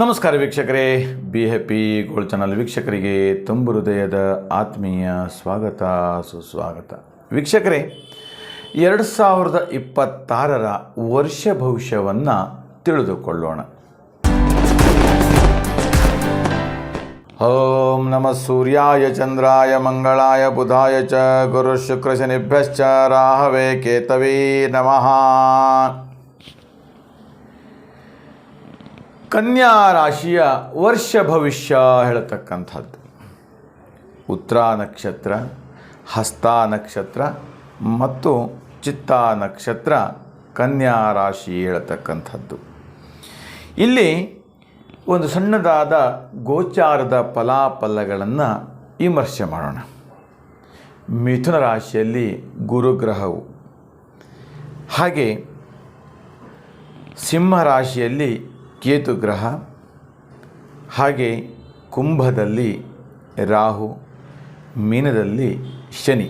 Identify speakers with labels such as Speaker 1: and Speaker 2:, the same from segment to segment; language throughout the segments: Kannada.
Speaker 1: ನಮಸ್ಕಾರ ವೀಕ್ಷಕರೇ. ಬಿ ಹ್ಯಾಪಿ ಗೋಲ್ಡ್ ಚಾನಲ್ ವೀಕ್ಷಕರಿಗೆ ತುಂಬು ಹೃದಯದ ಆತ್ಮೀಯ ಸ್ವಾಗತ, ಸುಸ್ವಾಗತ. ವೀಕ್ಷಕರೇ, ಎರಡು ಸಾವಿರದ ಇಪ್ಪತ್ತಾರರ ವರ್ಷ ಭವಿಷ್ಯವನ್ನು ತಿಳಿದುಕೊಳ್ಳೋಣ. ಓಂ ನಮಃ ಸೂರ್ಯಾಯ, ಚಂದ್ರಾಯ, ಮಂಗಳಾಯ, ಬುಧಾಯ ಚ ಗುರು ಶುಕ್ರ ಶನಿಭ್ಯಶ್ಚ, ರಾಹವೇ ಕೇತವೇ ನಮಃ. ಕನ್ಯಾ ರಾಶಿಯ ವರ್ಷ ಭವಿಷ್ಯ ಹೇಳತಕ್ಕಂಥದ್ದು. ಉತ್ತರ ನಕ್ಷತ್ರ, ಹಸ್ತ ನಕ್ಷತ್ರ ಮತ್ತು ಚಿತ್ತ ನಕ್ಷತ್ರ ಕನ್ಯಾ ರಾಶಿ ಹೇಳತಕ್ಕಂಥದ್ದು. ಇಲ್ಲಿ ಒಂದು ಸಣ್ಣದಾದ ಗೋಚಾರದ ಫಲಾಫಲಗಳನ್ನು ವಿಮರ್ಶೆ ಮಾಡೋಣ. ಮಿಥುನ ರಾಶಿಯಲ್ಲಿ ಗುರುಗ್ರಹವು. ಹಾಗೆ ಸಿಂಹ ರಾಶಿಯಲ್ಲಿ ಕೇತು ಗ್ರಹ, ಹಾಗೆ ಕುಂಭದಲ್ಲಿ ರಾಹು, ಮೀನದಲ್ಲಿ ಶನಿ.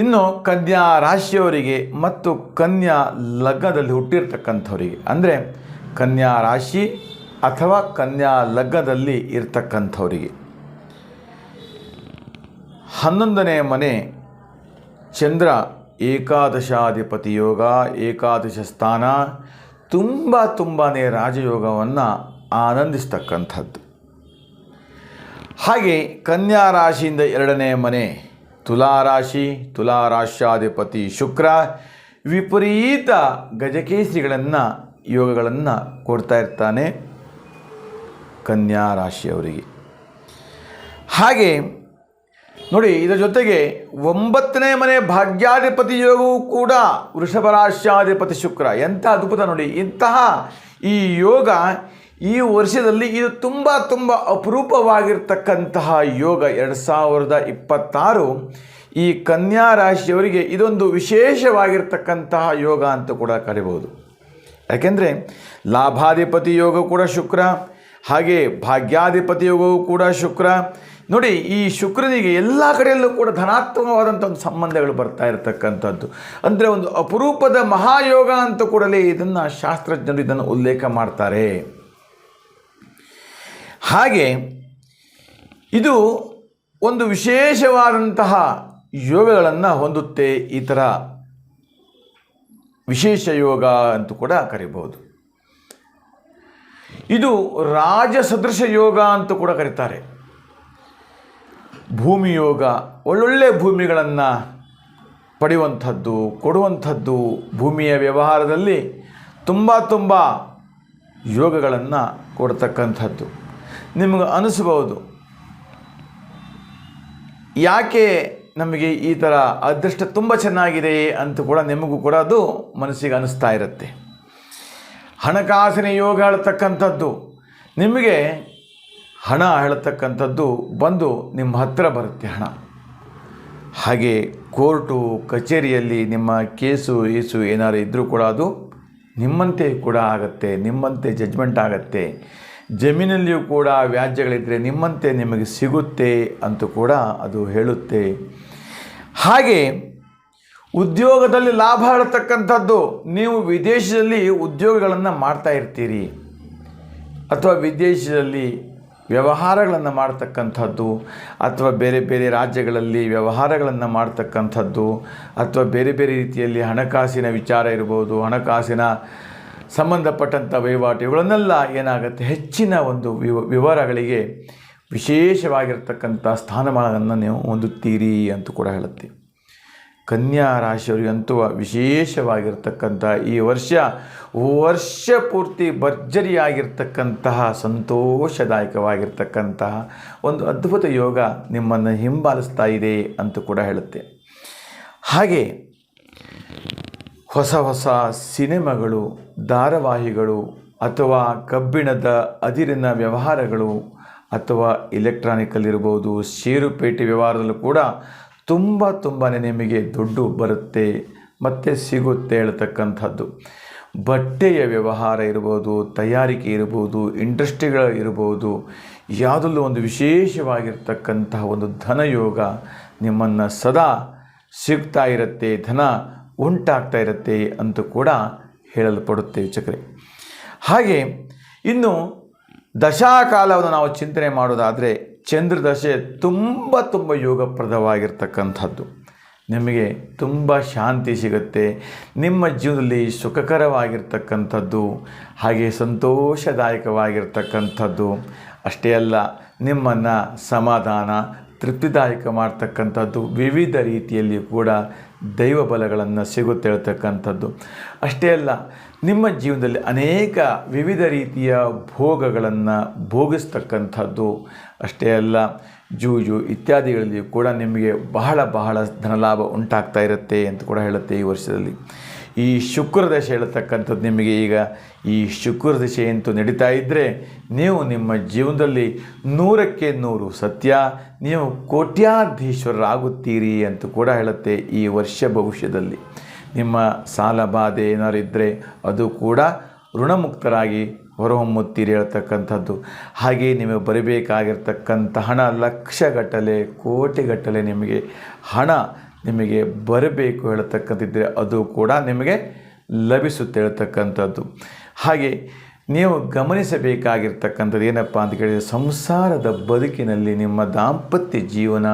Speaker 1: ಇನ್ನು ಕನ್ಯಾ ರಾಶಿಯವರಿಗೆ ಮತ್ತು ಕನ್ಯಾ ಲಗ್ನದಲ್ಲಿ ಹುಟ್ಟಿರ್ತಕ್ಕಂಥವರಿಗೆ, ಅಂದರೆ ಕನ್ಯಾ ರಾಶಿ ಅಥವಾ ಕನ್ಯಾ ಲಗ್ನದಲ್ಲಿ ಇರ್ತಕ್ಕಂಥವರಿಗೆ. ಹನ್ನೊಂದನೇ ಮನೆ, ಚಂದ್ರ ಏಕಾದಶಾಧಿಪತಿ ಯೋಗ, ಏಕಾದಶ ಸ್ಥಾನ ತುಂಬ ತುಂಬಾ ರಾಜಯೋಗವನ್ನು ಆನಂದಿಸ್ತಕ್ಕಂಥದ್ದು. ಹಾಗೆ ಕನ್ಯಾ ರಾಶಿಯಿಂದ ಎರಡನೇ ಮನೆ ತುಲಾರಾಶಿ ತುಲಾರಾಶ್ಯಾಧಿಪತಿ ಶುಕ್ರ ವಿಪರೀತ ಗಜಕೇಸರಿಗಳನ್ನು, ಯೋಗಗಳನ್ನು ಕೊಡ್ತಾ ಇರ್ತಾನೆ ಕನ್ಯಾ ರಾಶಿಯವರಿಗೆ. ಹಾಗೆ ನೋಡಿ, ಇದರ ಜೊತೆಗೆ ಒಂಬತ್ತನೇ ಮನೆ ಭಾಗ್ಯಾಧಿಪತಿ ಯೋಗವೂ ಕೂಡ ವೃಷಭರಾಶ್ಯಾಧಿಪತಿ ಶುಕ್ರ. ಎಂಥ ಅದ್ಭುತ ನೋಡಿ, ಇಂತಹ ಈ ಯೋಗ ಈ ವರ್ಷದಲ್ಲಿ ಇದು ತುಂಬ ತುಂಬ ಅಪರೂಪವಾಗಿರ್ತಕ್ಕಂತಹ ಯೋಗ. ಎರಡು ಸಾವಿರದ ಇಪ್ಪತ್ತಾರು ಈ ಕನ್ಯಾ ರಾಶಿಯವರಿಗೆ ಇದೊಂದು ವಿಶೇಷವಾಗಿರ್ತಕ್ಕಂತಹ ಯೋಗ ಅಂತ ಕೂಡ ಕರಿಬೋದು ಯಾಕೆಂದರೆ ಲಾಭಾಧಿಪತಿ ಯೋಗ ಕೂಡ ಶುಕ್ರ, ಹಾಗೆ ಭಾಗ್ಯಾಧಿಪತಿ ಯೋಗವೂ ಕೂಡ ಶುಕ್ರ ನೋಡಿ, ಈ ಶುಕ್ರನಿಗೆ ಎಲ್ಲ ಕಡೆಯಲ್ಲೂ ಕೂಡ ಧನಾತ್ಮಕವಾದಂಥ ಒಂದು ಸಂಬಂಧಗಳು ಬರ್ತಾ ಇರತಕ್ಕಂಥದ್ದು. ಅಂದರೆ ಒಂದು ಅಪರೂಪದ ಮಹಾಯೋಗ ಅಂತ ಕೂಡಲೇ ಇದನ್ನು ಶಾಸ್ತ್ರಜ್ಞರು ಇದನ್ನು ಉಲ್ಲೇಖ ಮಾಡ್ತಾರೆ. ಹಾಗೆ, ಇದು ಒಂದು ವಿಶೇಷವಾದಂತಹ ಯೋಗಗಳನ್ನು ಹೊಂದುತ್ತೆ ಈ ಥರ ವಿಶೇಷ ಯೋಗ ಅಂತ ಕೂಡ ಕರಿಬಹುದು. ಇದು ರಾಜ ಸದೃಶ ಯೋಗ ಅಂತ ಕೂಡ ಕರೀತಾರೆ. ಭೂಮಿ ಯೋಗ ಒಳ್ಳೊಳ್ಳೆ ಭೂಮಿಗಳನ್ನು ಪಡೆಯುವಂಥದ್ದು, ಕೊಡುವಂಥದ್ದು ಭೂಮಿಯ ವ್ಯವಹಾರದಲ್ಲಿ ತುಂಬ ತುಂಬ ಯೋಗಗಳನ್ನು ಕೊಡ್ತಕ್ಕಂಥದ್ದು. ನಿಮಗೆ ಅನಿಸ್ಬೋದು. ಯಾಕೆ ನಮಗೆ ಈ ಥರ ಅದೃಷ್ಟ ತುಂಬ ಚೆನ್ನಾಗಿದೆ ಅಂತ ಕೂಡ ನಿಮಗೂ ಕೂಡ ಅದು ಮನಸ್ಸಿಗೆ ಅನಿಸ್ತಾ ಇರುತ್ತೆ. ಹಣಕಾಸಿನ ಯೋಗ ಹೇಳ್ತಕ್ಕಂಥದ್ದು. ನಿಮಗೆ ಹಣ ಹೇಳತಕ್ಕಂಥದ್ದು ಬಂದು ನಿಮ್ಮ ಹತ್ತಿರ ಬರುತ್ತೆ ಹಣ. ಹಾಗೆ ಕೋರ್ಟು, ಕಚೇರಿಯಲ್ಲಿ ನಿಮ್ಮ ಕೇಸು, ಏಸು ಏನಾರು ಇದ್ದರೂ ಕೂಡ ಅದು ನಿಮ್ಮಂತೆ ಕೂಡ ಆಗುತ್ತೆ, ನಿಮ್ಮಂತೆ ಜಜ್ಮೆಂಟ್ ಆಗುತ್ತೆ. ಜಮೀನಲ್ಲಿಯೂ ಕೂಡ ವ್ಯಾಜ್ಯಗಳಿದ್ದರೆ ನಿಮ್ಮಂತೆ ನಿಮಗೆ ಸಿಗುತ್ತೆ ಅಂತ ಕೂಡ ಅದು ಹೇಳುತ್ತೆ. ಹಾಗೆ ಉದ್ಯೋಗದಲ್ಲಿ ಲಾಭ ಹೇಳತಕ್ಕಂಥದ್ದು, ನೀವು ವಿದೇಶದಲ್ಲಿ ಉದ್ಯೋಗಗಳನ್ನು ಮಾಡ್ತಾ ಇರ್ತೀರಿ. ಅಥವಾ ವಿದೇಶದಲ್ಲಿ ವ್ಯವಹಾರಗಳನ್ನು ಮಾಡ್ತಕ್ಕಂಥದ್ದು ಅಥವಾ ಬೇರೆ ಬೇರೆ ರಾಜ್ಯಗಳಲ್ಲಿ ವ್ಯವಹಾರಗಳನ್ನು ಮಾಡ್ತಕ್ಕಂಥದ್ದು ಅಥವಾ ಬೇರೆ ಬೇರೆ ರೀತಿಯಲ್ಲಿ ಹಣಕಾಸಿನ ವಿಚಾರ ಇರ್ಬೋದು, ಹಣಕಾಸಿನ ಸಂಬಂಧಪಟ್ಟಂಥ ವಹಿವಾಟು, ಇವುಗಳನ್ನೆಲ್ಲ ಏನಾಗುತ್ತೆ? ಹೆಚ್ಚಿನ ಒಂದು ವಿವ, ವಿವರಗಳಿಗೆ ವಿಶೇಷವಾಗಿರ್ತಕ್ಕಂಥ ಸ್ಥಾನಮಾನವನ್ನು ನೀವು ಹೊಂದುತ್ತೀರಿ ಅಂತ ಕೂಡ ಹೇಳುತ್ತೆ. ಕನ್ಯಾ ರಾಶಿಯವರಿಗಂತೂ ವಿಶೇಷವಾಗಿರ್ತಕ್ಕಂಥ ಈ ವರ್ಷ ವರ್ಷ ಪೂರ್ತಿ ಭರ್ಜರಿಯಾಗಿರ್ತಕ್ಕಂತಹ, ಸಂತೋಷದಾಯಕವಾಗಿರ್ತಕ್ಕಂತಹ ಒಂದು ಅದ್ಭುತ ಯೋಗ ನಿಮ್ಮನ್ನು ಹಿಂಬಾಲಿಸ್ತಾ ಇದೆ ಅಂತ ಕೂಡ ಹೇಳುತ್ತೆ. ಹಾಗೆ ಹೊಸ ಹೊಸ ಸಿನಿಮಾಗಳು, ಧಾರಾವಾಹಿಗಳು ಅಥವಾ ಕಬ್ಬಿಣದ ಅದಿರಿನ ವ್ಯವಹಾರಗಳು ಅಥವಾ ಇಲೆಕ್ಟ್ರಾನಿಕಲ್ಲಿರ್ಬೋದು ಷೇರುಪೇಟೆ ವ್ಯವಹಾರದಲ್ಲೂ ಕೂಡ ತುಂಬ ತುಂಬಾ ನಿಮಗೆ ದುಡ್ಡು ಬರುತ್ತೆ, ಮತ್ತು ಸಿಗುತ್ತೆ ಹೇಳ್ತಕ್ಕಂಥದ್ದು. ಬಟ್ಟೆಯ ವ್ಯವಹಾರ ಇರ್ಬೋದು, ತಯಾರಿಕೆ ಇರ್ಬೋದು, ಇಂಡಸ್ಟ್ರಿಗಳು ಇರ್ಬೋದು, ಯಾವುದಲ್ಲೂ ಒಂದು ವಿಶೇಷವಾಗಿರ್ತಕ್ಕಂತಹ ಒಂದು ಧನಯೋಗ ನಿಮ್ಮನ್ನು ಸದಾ ಸಿಗ್ತಾ ಇರುತ್ತೆ, ಧನ ಉಂಟಾಗ್ತಾ ಇರುತ್ತೆ ಅಂತ ಕೂಡ ಹೇಳಲ್ಪಡುತ್ತೆ ಚಕ್ರೆ ಹಾಗೆ ಇನ್ನು ದಶಾಕಾಲವನ್ನು ನಾವು ಚಿಂತನೆ ಮಾಡೋದಾದರೆ ಚಂದ್ರದಶೆ ತುಂಬ ತುಂಬ ಯೋಗಪ್ರದವಾಗಿರ್ತಕ್ಕಂಥದ್ದು. ನಿಮಗೆ ತುಂಬ ಶಾಂತಿ ಸಿಗುತ್ತೆ. ನಿಮ್ಮ ಜೀವನದಲ್ಲಿ ಸುಖಕರವಾಗಿರ್ತಕ್ಕಂಥದ್ದು, ಹಾಗೆ ಸಂತೋಷದಾಯಕವಾಗಿರ್ತಕ್ಕಂಥದ್ದು. ಅಷ್ಟೇ ಅಲ್ಲ, ನಿಮ್ಮನ್ನು ಸಮಾಧಾನ, ತೃಪ್ತಿದಾಯಕ ಮಾಡ್ತಕ್ಕಂಥದ್ದು ವಿವಿಧ ರೀತಿಯಲ್ಲಿ ಕೂಡ ದೈವ ಬಲಗಳನ್ನು ಸಿಗುತ್ತೆ ಹೇಳ್ತಕ್ಕಂಥದ್ದು. ಅಷ್ಟೇ ಅಲ್ಲ, ನಿಮ್ಮ ಜೀವನದಲ್ಲಿ ಅನೇಕ ವಿವಿಧ ರೀತಿಯ ಭೋಗಗಳನ್ನು ಭೋಗಿಸ್ತಕ್ಕಂಥದ್ದು. ಅಷ್ಟೇ ಅಲ್ಲ, ಜೂಜು ಇತ್ಯಾದಿಗಳಲ್ಲಿಯೂ ಕೂಡ ನಿಮಗೆ ಬಹಳ ಬಹಳ ಧನಲಾಭ ಉಂಟಾಗ್ತಾ ಇರುತ್ತೆ ಅಂತ ಕೂಡ ಹೇಳುತ್ತೆ ಈ ವರ್ಷದಲ್ಲಿ. ಈ ಶುಕ್ರ ದಶೆ ಹೇಳ್ತಕ್ಕಂಥದ್ದು ನಿಮಗೆ ಈಗ ಈ ಶುಕ್ರ ದಶೆ ಅಂತೂ ನಡೀತಾ ಇದ್ದರೆ ನೀವು ನಿಮ್ಮ ಜೀವನದಲ್ಲಿ ನೂರಕ್ಕೆ ನೂರು ಸತ್ಯ, ನೀವು ಕೋಟ್ಯಾಧೀಶ್ವರರಾಗುತ್ತೀರಿ ಅಂತ ಕೂಡ ಹೇಳುತ್ತೆ ಈ ವರ್ಷ ಭವಿಷ್ಯದಲ್ಲಿ. ನಿಮ್ಮ ಸಾಲ ಬಾಧೆ ಏನಾದ್ರು ಇದ್ದರೆ ಅದು ಕೂಡ ಋಣಮುಕ್ತರಾಗಿ ಹೊರಹೊಮ್ಮುತ್ತೀರಿ ಹೇಳ್ತಕ್ಕಂಥದ್ದು. ಹಾಗೆ ನಿಮಗೆ ಬರಬೇಕಾಗಿರ್ತಕ್ಕಂಥ ಹಣ ಲಕ್ಷಗಟ್ಟಲೆ, ಕೋಟಿಗಟ್ಟಲೆ ನಿಮಗೆ ಹಣ ನಿಮಗೆ ಬರಬೇಕು ಹೇಳ್ತಕ್ಕಂಥದ್ದಿದ್ದರೆ ಅದು ಕೂಡ ನಿಮಗೆ ಲಭಿಸುತ್ತೆ ಹೇಳ್ತಕ್ಕಂಥದ್ದು. ಹಾಗೆ ನೀವು ಗಮನಿಸಬೇಕಾಗಿರ್ತಕ್ಕಂಥದ್ದು ಏನಪ್ಪ ಅಂತ ಕೇಳಿದರೆ ಸಂಸಾರದ ಬದುಕಿನಲ್ಲಿ ನಿಮ್ಮ ದಾಂಪತ್ಯ ಜೀವನ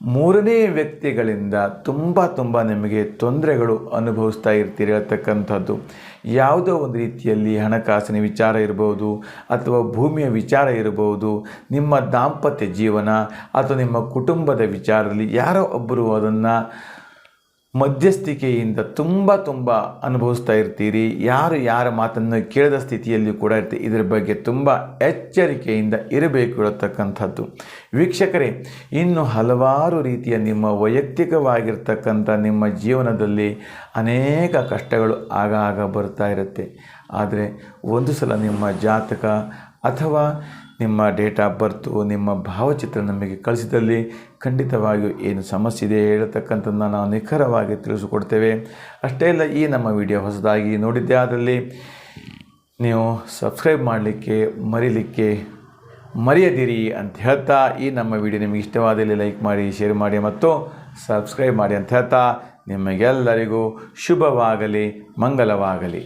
Speaker 1: ಮೂರನೇ ವ್ಯಕ್ತಿಗಳಿಂದ ತುಂಬ ತುಂಬ ನಿಮಗೆ ತೊಂದರೆಗಳು ಅನುಭವಿಸ್ತಾ ಇರ್ತೀರಿ ಹೇಳ್ತಕ್ಕಂಥದ್ದು ಯಾವುದೋ ಒಂದು ರೀತಿಯಲ್ಲಿ ಹಣಕಾಸಿನ ವಿಚಾರ ಇರ್ಬೋದು, ಅಥವಾ ಭೂಮಿಯ ವಿಚಾರ ಇರಬಹುದು ನಿಮ್ಮ ದಾಂಪತ್ಯ ಜೀವನ, ಅಥವಾ ನಿಮ್ಮ ಕುಟುಂಬದ ವಿಚಾರದಲ್ಲಿ ಯಾರೋ ಒಬ್ಬರು ಅದನ್ನು ಮಧ್ಯಸ್ಥಿಕೆಯಿಂದ ತುಂಬ ತುಂಬ ಅನುಭವಿಸ್ತಾ ಇರ್ತೀರಿ. ಯಾರು ಯಾರ ಮಾತನ್ನು ಕೇಳದ ಸ್ಥಿತಿಯಲ್ಲಿ ಕೂಡ ಇರ್ತೀರಿ ಇದರ ಬಗ್ಗೆ ತುಂಬ ಎಚ್ಚರಿಕೆಯಿಂದ ಇರಬೇಕು ಇರತಕ್ಕಂಥದ್ದು ವೀಕ್ಷಕರೇ, ಇನ್ನು ಹಲವಾರು ರೀತಿಯ ನಿಮ್ಮ ವೈಯಕ್ತಿಕವಾಗಿರ್ತಕ್ಕಂಥ ನಿಮ್ಮ ಜೀವನದಲ್ಲಿ ಅನೇಕ ಕಷ್ಟಗಳು ಆಗಾಗ ಬರ್ತಾ ಇರುತ್ತೆ. ಆದರೆ ಒಂದು ಸಲ ನಿಮ್ಮ ಜಾತಕ ಅಥವಾ ನಿಮ್ಮ ಡೇಟ್ ಆಫ್ ಬರ್ತು, ನಿಮ್ಮ ಭಾವಚಿತ್ರ ನಮಗೆ ಕಳಿಸಿದಲ್ಲಿ ಖಂಡಿತವಾಗಿಯೂ ಏನು ಸಮಸ್ಯೆ ಇದೆ ಹೇಳತಕ್ಕಂಥದ್ದನ್ನು ನಾವು ನಿಖರವಾಗಿ ತಿಳಿಸಿಕೊಡ್ತೇವೆ. ಅಷ್ಟೇ ಅಲ್ಲ, ಈ ನಮ್ಮ ವಿಡಿಯೋ ಹೊಸದಾಗಿ ನೋಡಿದ್ದೆ ಅದರಲ್ಲಿ ನೀವು ಸಬ್ಸ್ಕ್ರೈಬ್ ಮಾಡಲಿಕ್ಕೆ ಮರಿಲಿಕ್ಕೆ ಮರೆಯದಿರಿ ಅಂತ ಹೇಳ್ತಾ, ಈ ನಮ್ಮ ವಿಡಿಯೋ ನಿಮಗೆ ಇಷ್ಟವಾದಲ್ಲಿ ಲೈಕ್ ಮಾಡಿ, ಶೇರ್ ಮಾಡಿ ಮತ್ತು ಸಬ್ಸ್ಕ್ರೈಬ್ ಮಾಡಿ ಅಂತ ಹೇಳ್ತಾ ನಿಮಗೆಲ್ಲರಿಗೂ ಶುಭವಾಗಲಿ ಮಂಗಲವಾಗಲಿ